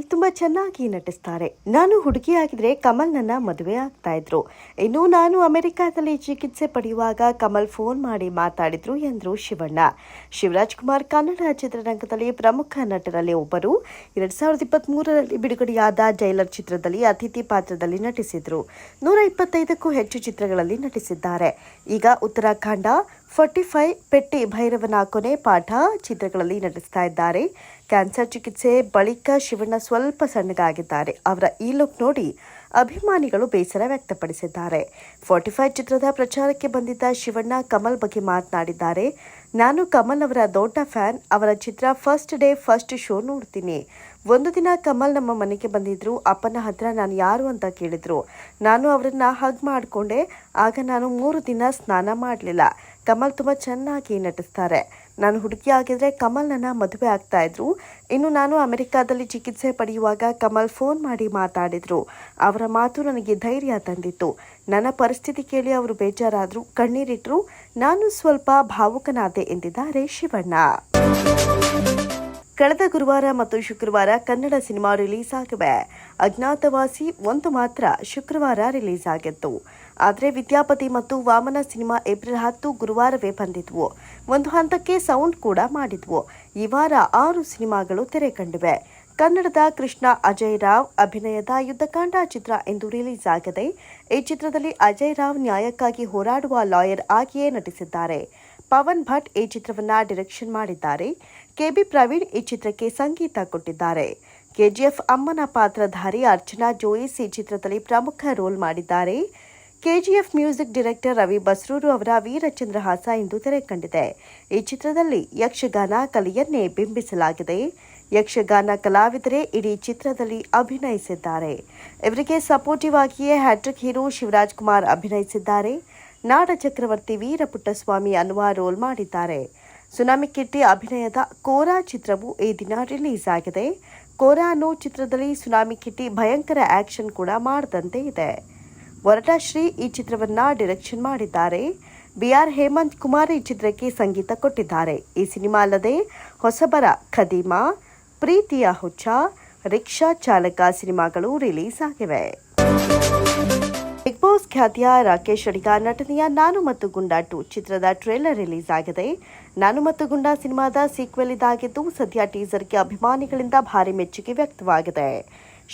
ಕಮಲ್ ತುಂಬಾ ಚೆನ್ನಾಗಿ ನಟಿಸ್ತಾರೆ. ನಾನು ಹುಡುಗಿಯಾಗಿದ್ರೆ ಕಮಲ್ ನನ್ನ ಮದುವೆ ಆಗ್ತಾ ಇದ್ರು. ಇನ್ನು ನಾನು ಅಮೆರಿಕಾದಲ್ಲಿ ಚಿಕಿತ್ಸೆ ಪಡೆಯುವಾಗ ಕಮಲ್ ಫೋನ್ ಮಾಡಿ ಮಾತಾಡಿದ್ರು ಎಂದರು ಶಿವಣ್ಣ. ಶಿವರಾಜ್ ಕುಮಾರ್ ಕನ್ನಡ ಚಿತ್ರರಂಗದಲ್ಲಿ ಪ್ರಮುಖ ನಟರಲ್ಲಿ ಒಬ್ಬರು. ಎರಡ್ ಸಾವಿರದ ಇಪ್ಪತ್ತ್ ಮೂರರಲ್ಲಿ ಬಿಡುಗಡೆಯಾದ ಜೈಲರ್ ಚಿತ್ರದಲ್ಲಿ ಅತಿಥಿ ಪಾತ್ರದಲ್ಲಿ ನಟಿಸಿದ್ರು. ನೂರ ಇಪ್ಪತ್ತೈದಕ್ಕೂ ಹೆಚ್ಚು ಚಿತ್ರಗಳಲ್ಲಿ ನಟಿಸಿದ್ದಾರೆ. ಈಗ ಉತ್ತರಾಖಂಡ, ಫೋರ್ಟಿ ಫೈವ್, ಪೆಟ್ಟಿ ಭೈರವನ ಕೊನೆ ಪಾಠ ಚಿತ್ರಗಳಲ್ಲಿ ನಟಿಸ್ತಾ ಇದ್ದಾರೆ. ಕ್ಯಾನ್ಸರ್ ಚಿಕಿತ್ಸೆ ಬಳಿಕ ಶಿವಣ್ಣ ಸ್ವಲ್ಪ ಸಣ್ಣಗಾಗಿದ್ದಾರೆ. ಅವರ ಈ ಲುಕ್ ನೋಡಿ ಅಭಿಮಾನಿಗಳು ಬೇಸರ ವ್ಯಕ್ತಪಡಿಸಿದ್ದಾರೆ. ಫೋರ್ಟಿ ಫೈವ್ ಚಿತ್ರದ ಪ್ರಚಾರಕ್ಕೆ ಬಂದಿದ್ದ ಶಿವಣ್ಣ ಕಮಲ್ ಬಗ್ಗೆ ಮಾತನಾಡಿದ್ದಾರೆ. ನಾನು ಕಮಲ್ ಅವರ ದೊಡ್ಡ ಫ್ಯಾನ್. ಅವರ ಚಿತ್ರ ಫಸ್ಟ್ ಡೇ, ಫಸ್ಟ್ ಶೋ ನೋಡ್ತೀನಿ. ಒಂದು ದಿನ ಕಮಲ್ ನಮ್ಮ ಮನೆಗೆ ಬಂದಿದ್ರು. ಅಪ್ಪನ ಹತ್ರ ನಾನು ಯಾರು ಅಂತ ಕೇಳಿದ್ರು. ನಾನು ಅವರನ್ನ ಹಗ್ ಮಾಡಿಕೊಂಡೆ. ಆಗ ನಾನು ಮೂರು ದಿನ ಸ್ನಾನ ಮಾಡಲಿಲ್ಲ. ಕಮಲ್ ತುಂಬ ಚೆನ್ನಾಗಿ ನಟಿಸ್ತಾರೆ. ನಾನು ಹುಡುಗಿ ಆಗಿದ್ರೆ ಕಮಲ್ ನನ್ನ ಮದುವೆ ಆಗ್ತಾ ಇದ್ರು. ಇನ್ನು ನಾನು ಅಮೆರಿಕಾದಲ್ಲಿ ಚಿಕಿತ್ಸೆ ಪಡೆಯುವಾಗ ಕಮಲ್ ಫೋನ್ ಮಾಡಿ ಮಾತಾಡಿದ್ರು. ಅವರ ಮಾತು ನನಗೆ ಧೈರ್ಯ ತಂದಿತ್ತು. ನನ್ನ ಪರಿಸ್ಥಿತಿ ಕೇಳಿ ಅವರು ಬೇಜಾರಾದ್ರು. ಕಣ್ಣೀರಿಟ್ರು, ನಾನು ಸ್ವಲ್ಪ ಭಾವುಕನಾದೆ ಎಂದಿದ್ದಾರೆ ಶಿವಣ್ಣ. ಕಳೆದ ಗುರುವಾರ ಮತ್ತು ಶುಕ್ರವಾರ ಕನ್ನಡ ಸಿನಿಮಾ ರಿಲೀಸ್ ಆಗಿವೆ. ಅಜ್ಞಾತವಾಸಿ ಒಂದು ಮಾತ್ರ ಶುಕ್ರವಾರ ರಿಲೀಸ್ ಆಗಿತ್ತು. ಆದರೆ ವಿದ್ಯಾಪತಿ ಮತ್ತು ವಾಮನ ಸಿನಿಮಾ ಏಪ್ರಿಲ್ ಹತ್ತು ಗುರುವಾರವೇ ಬಂದಿದ್ವು. ಒಂದು ಹಂತಕ್ಕೆ ಸೌಂಡ್ ಕೂಡ ಮಾಡಿದ್ವು. ಈ ವಾರ ಆರು ಸಿನಿಮಾಗಳು ತೆರೆ ಕಂಡಿವೆ ಕನ್ನಡದ ಕೃಷ್ಣ ಅಜಯ್ ರಾವ್, ಅಭಿನಯದ ಯುದ್ಧಕಾಂಡ ಚಿತ್ರ ಎಂದು ರಿಲೀಸ್ ಆಗಿದೆ. ಈ ಚಿತ್ರದಲ್ಲಿ ಅಜಯ್ ರಾವ್ ನ್ಯಾಯಕ್ಕಾಗಿ ಹೋರಾಡುವ ಲಾಯರ್ ಆಗಿಯೇ ನಟಿಸಿದ್ದಾರೆ. ಪವನ್ ಭಟ್ ಈ ಚಿತ್ರವನ್ನ ಡಿರೆಕ್ಷನ್ ಮಾಡಿದ್ದಾರೆ. ಕೆಬಿ ಪ್ರವೀಣ್ ಈ ಚಿತ್ರಕ್ಕೆ ಸಂಗೀತ ಕೊಟ್ಟಿದ್ದಾರೆ. ಕೆಜಿಎಫ್ ಅಮ್ಮನ ಪಾತ್ರಧಾರಿ ಅರ್ಚನಾ ಜೋಯಿಸ್ ಈ ಚಿತ್ರದಲ್ಲಿ ಪ್ರಮುಖ ರೋಲ್ ಮಾಡಿದ್ದಾರೆ. KGF music director Ravi Basrur ಅವರ ವೀರಚಂದ್ರಹಾಸ ಇಂದು ತೆರೆ ಕಂಡಿದೆ. ಈ ಚಿತ್ರದಲ್ಲಿ ಯಕ್ಷಗಾನ ಕಲೆಯನ್ನೇ ಬಿಂಬಿಸಲಾಗಿದೆ. ಯಕ್ಷಗಾನ ಕಲಾವಿದರೇ ಇಡೀ ಚಿತ್ರದಲ್ಲಿ ಅಭಿನಯಿಸಿದ್ದಾರೆ. ಇವರಿಗೆ ಸಪೋರ್ಟಿವ್ ಆಗಿಯೇ ಹ್ಯಾಟ್ರಿಕ್ ಹೀರೋ ಶಿವರಾಜ್ ಕುಮಾರ್ ಅಭಿನಯಿಸಿದ್ದಾರೆ. ನಾಡ ಚಕ್ರವರ್ತಿ ವೀರಪುಟ್ಟಸ್ವಾಮಿ ಅನ್ನುವ ರೋಲ್ ಮಾಡಿದ್ದಾರೆ. ಸುನಾಮಿ ಕಿಟ್ಟಿ ಅಭಿನಯದ ಕೋರಾ ಚಿತ್ರವು ಈ ದಿನ ರಿಲೀಸ್ ಆಗಿದೆ. ಕೋರಾ ಅನ್ನೋ ಚಿತ್ರದಲ್ಲಿ ಸುನಾಮಿ ಕಿಟ್ಟಿ ಭಯಂಕರ ಆಕ್ಷನ್ ಕೂಡ ಮಾಡದಂತೆ ಇದೆ. ವರಟಾಶ್ರೀ ಈ ಚಿತ್ರವನ್ನ ಡೈರೆಕ್ಷನ್ ಮಾಡಿದ್ದಾರೆ. ಬಿಆರ್ ಹೇಮಂತ್ ಕುಮಾರ್ ಈ ಚಿತ್ರಕ್ಕೆ ಸಂಗೀತ ಕೊಟ್ಟಿದ್ದಾರೆ. ಈ ಸಿನಿಮಾ ಅಲ್ಲದೆ ಹೊಸಬರ ಖದೀಮಾ, ಪ್ರೀತಿಯ ಹುಚ್ಚ, ರಿಕ್ಷಾ ಚಾಲಕ ಸಿನಿಮಾಗಳು ರಿಲೀಸ್ ಆಗಿವೆ. ಬಾಸ್ ಖ್ಯಾತಿಯ ರಾಕೇಶ್ ಅಡಿಗಾ ನಟನೆಯ ನಾನು ಮತ್ತು ಗುಂಡಾ ಟು ಚಿತ್ರದ ಟ್ರೇಲರ್ ರಿಲೀಸ್ ಆಗಿದೆ. ನಾನು ಮತ್ತು ಗುಂಡಾ ಸಿನಿಮಾದ ಸೀಕ್ವೆಲ್ ಇದಾಗಿದ್ದು, ಸದ್ಯ ಟೀಸರ್ಗೆ ಅಭಿಮಾನಿಗಳಿಂದ ಭಾರಿ ಮೆಚ್ಚುಗೆ ವ್ಯಕ್ತವಾಗಿದೆ.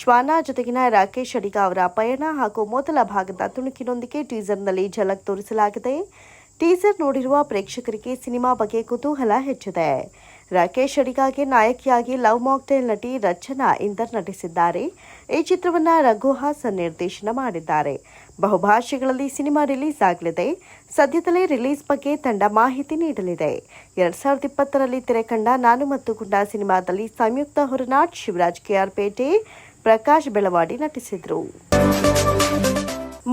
ಶ್ವಾನ ಜೊತೆಗಿನ ರಾಕೇಶ್ ಅಡಿಗ ಅವರ ಪಯಣ ಹಾಗೂ ಮೊದಲ ಭಾಗದ ತುಣುಕಿನೊಂದಿಗೆ ಟೀಸರ್ನಲ್ಲಿ ಝಲಕ್ ತೋರಿಸಲಾಗಿದೆ. ಟೀಸರ್ ನೋಡಿರುವ ಪ್ರೇಕ್ಷಕರಿಗೆ ಸಿನಿಮಾ ಬಗ್ಗೆ ಕುತೂಹಲ ಹೆಚ್ಚಿದೆ. ರಾಕೇಶ್ ಅಡಿಗಾಗೆ ನಾಯಕಿಯಾಗಿ ಲವ್ ಮಾಕ್ಟೇಲ್ ನಟಿ ರಚನಾ ಇಂದರ್ ನಟಿಸಿದ್ದಾರೆ. ಈ ಚಿತ್ರವನ್ನು ರಘುಹಾಸನ್ ನಿರ್ದೇಶನ ಮಾಡಿದ್ದಾರೆ. ಬಹುಭಾಷೆಗಳಲ್ಲಿ ಸಿನಿಮಾ ರಿಲೀಸ್ ಆಗಲಿದೆ. ಸದ್ಯದಲ್ಲೇ ರಿಲೀಸ್ ಬಗ್ಗೆ ತಂಡ ಮಾಹಿತಿ ನೀಡಲಿದೆ. ಎರಡ್ ಸಾವಿರದ ಇಪ್ಪತ್ತರಲ್ಲಿ ತೆರೆಕಂಡ ನಾನು ಮತ್ತು ಗುಂಡಾ ಸಿನಿಮಾದಲ್ಲಿ ಸಂಯುಕ್ತ ಹೊರನಾಟ್ ಶಿವರಾಜ್ ಕೆಆರ್ ಪೇಟೆ, ಪ್ರಕಾಶ್ ಬೆಳವಾಡಿ ನಟಿಸಿದ್ರು.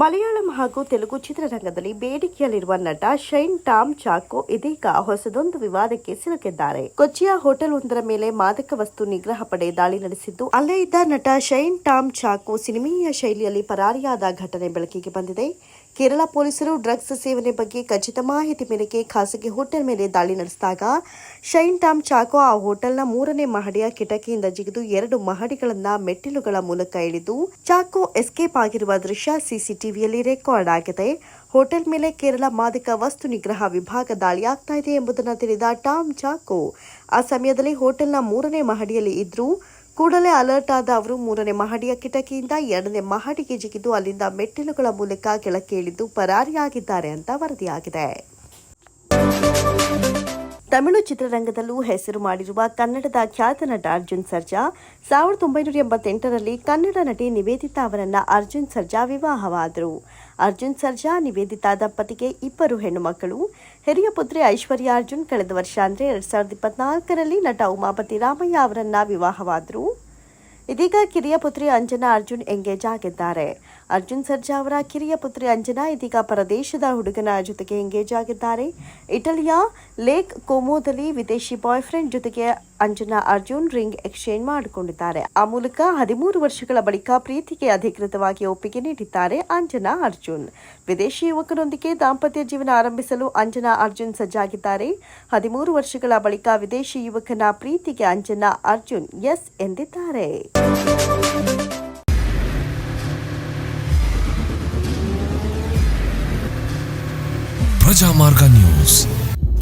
ಮಲಯಾಳಂ ಹಾಗೂ ತೆಲುಗು ಚಿತ್ರರಂಗದಲ್ಲಿ ಬೇಡಿಕೆಯಲ್ಲಿರುವ ನಟ ಶೈನ್ ಟಾಮ್ ಚಾಕೋ ಇದೀಗ ಹೊಸದೊಂದು ವಿವಾದಕ್ಕೆ ಸಿಲುಕಿದ್ದಾರೆ. ಕೊಚ್ಚಿಯ ಹೋಟೆಲ್ ಒಂದರ ಮೇಲೆ ಮಾದಕ ವಸ್ತು ನಿಗ್ರಹ ಪಡೆ ದಾಳಿ ನಡೆಸಿದ್ದು, ಅಲ್ಲೇ ಇದ್ದ ನಟ ಶೈನ್ ಟಾಮ್ ಚಾಕೋ ಸಿನಿಮೀಯ ಶೈಲಿಯಲ್ಲಿ ಪರಾರಿಯಾದ ಘಟನೆ ಬೆಳಕಿಗೆ ಬಂದಿದೆ. ಕೇರಳ ಪೊಲೀಸರು ಡ್ರಗ್ಸ್ ಸೇವನೆ ಬಗ್ಗೆ ಖಚಿತ ಮಾಹಿತಿ ಮೇರೆಗೆ ಖಾಸಗಿ ಹೋಟೆಲ್ ಮೇಲೆ ದಾಳಿ ನಡೆಸಿದಾಗ ಶೈನ್ ಟಾಮ್ ಚಾಕೋ ಆ ಹೋಟೆಲ್ನ ಮೂರನೇ ಮಹಡಿಯ ಕಿಟಕಿಯಿಂದ ಜಿಗಿದು ಎರಡು ಮಹಡಿಗಳನ್ನ ಮೆಟ್ಟಿಲುಗಳ ಮೂಲಕ ಇಳಿದು ಚಾಕೋ ಎಸ್ಕೇಪ್ ಆಗಿರುವ ದೃಶ್ಯ ಸಿಸಿಟಿವಿಯಲ್ಲಿ ರೆಕಾರ್ಡ್ ಆಗಿದೆ. ಹೋಟೆಲ್ ಮೇಲೆ ಕೇರಳ ಮಾದಕ ವಸ್ತು ನಿಗ್ರಹ ವಿಭಾಗ ದಾಳಿಯಾಗ್ತಾ ಇದೆ ಎಂಬುದನ್ನು ತಿಳಿದ ಟಾಮ್ ಚಾಕೋ, ಆ ಸಮಯದಲ್ಲಿ ಹೋಟೆಲ್ನ ಮೂರನೇ ಮಹಡಿಯಲ್ಲಿ ಇದ್ರೂ ಕೂಡಲೇ ಅಲರ್ಟ್ ಆದ ಅವರು ಮೂರನೇ ಮಹಡಿಯ ಕಿಟಕಿಯಿಂದ ಎರಡನೇ ಮಹಡಿಗೆ ಜಿಗಿದು ಅಲ್ಲಿಂದ ಮೆಟ್ಟಿಲುಗಳ ಮೂಲಕ ಕೆಳಕ್ಕೆ ಇಳಿದು ಪರಾರಿಯಾಗಿದ್ದಾರೆ ಅಂತ ವರದಿಯಾಗಿದೆ. ತಮಿಳು ಚಿತ್ರರಂಗದಲ್ಲೂ ಹೆಸರು ಮಾಡಿರುವ ಕನ್ನಡದ ಖ್ಯಾತ ನಟ ಅರ್ಜುನ್ ಸರ್ಜಾ, ಸಾವಿರದ ಒಂಬೈನೂರ ಎಂಬತ್ತೆಂಟರಲ್ಲಿ ಕನ್ನಡ ನಟಿ ನಿವೇದಿತಾ ಅವರನ್ನ ಅರ್ಜುನ್ ಸರ್ಜಾ ವಿವಾಹವಾದರು. ಅರ್ಜುನ್ ಸರ್ಜಾ ನಿವೇದಿತಾ ದಂಪತಿಗೆ ಇಬ್ಬರು ಹೆಣ್ಣು ಮಕ್ಕಳು ಹಿರಿಯ ಪುತ್ರಿ ಐಶ್ವರ್ಯ ಅರ್ಜುನ್ ಕಳೆದ ವರ್ಷ ಅಂದರೆ ಎರಡ್ ಸಾವಿರದ ಇಪ್ಪತ್ನಾಲ್ಕರಲ್ಲಿ ನಟ ಉಮಾಪತಿ ರಾಮಯ್ಯ ಅವರನ್ನ ವಿವಾಹವಾದರು. ಇದೀಗ ಕಿರಿಯ ಪುತ್ರಿ ಅಂಜನಾ ಅರ್ಜುನ್ ಎಂಗೇಜ್ ಆಗಿದ್ದಾರೆ. ಅರ್ಜುನ್ ಸರ್ಜಾ ಅವರ ಕಿರಿಯ ಪುತ್ರಿ ಅಂಜನಾ ಇದೀಗ ಪರದೇಶದ ಹುಡುಗನ ಜೊತೆಗೆ ಎಂಗೇಜ್ ಆಗಿದ್ದಾರೆ. ಇಟಲಿಯ ಲೇಕ್ ಕೋಮೋದಲ್ಲಿ ವಿದೇಶಿ ಬಾಯ್ ಫ್ರೆಂಡ್ ಜೊತೆಗೆ ಅಂಜನಾ ಅರ್ಜುನ್ ರಿಂಗ್ ಎಕ್ಸ್ಚೇಂಜ್ ಮಾಡಿಕೊಂಡಿದ್ದಾರೆ. ಆ ಮೂಲಕ ಹದಿಮೂರು ವರ್ಷಗಳ ಬಳಿಕ ಪ್ರೀತಿಗೆ ಅಧಿಕೃತವಾಗಿ ಒಪ್ಪಿಗೆ ನೀಡಿದ್ದಾರೆ ಅಂಜನಾ ಅರ್ಜುನ್. ವಿದೇಶಿ ಯುವಕರೊಂದಿಗೆ ದಾಂಪತ್ಯ ಜೀವನ ಆರಂಭಿಸಲು ಅಂಜನಾ ಅರ್ಜುನ್ ಸಜ್ಜಾಗಿದ್ದಾರೆ. ಹದಿಮೂರು ವರ್ಷಗಳ ಬಳಿಕ ವಿದೇಶಿ ಯುವಕನ ಪ್ರೀತಿಗೆ ಅಂಜನಾ ಅರ್ಜುನ್ ಎಸ್ ಎಂದಿದ್ದಾರೆ. ಪ್ರಜಾಮಾರ್ಗ ನ್ಯೂಸ್.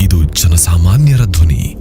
ಇದು ಜನಸಾಮಾನ್ಯರ ಧ್ವನಿ.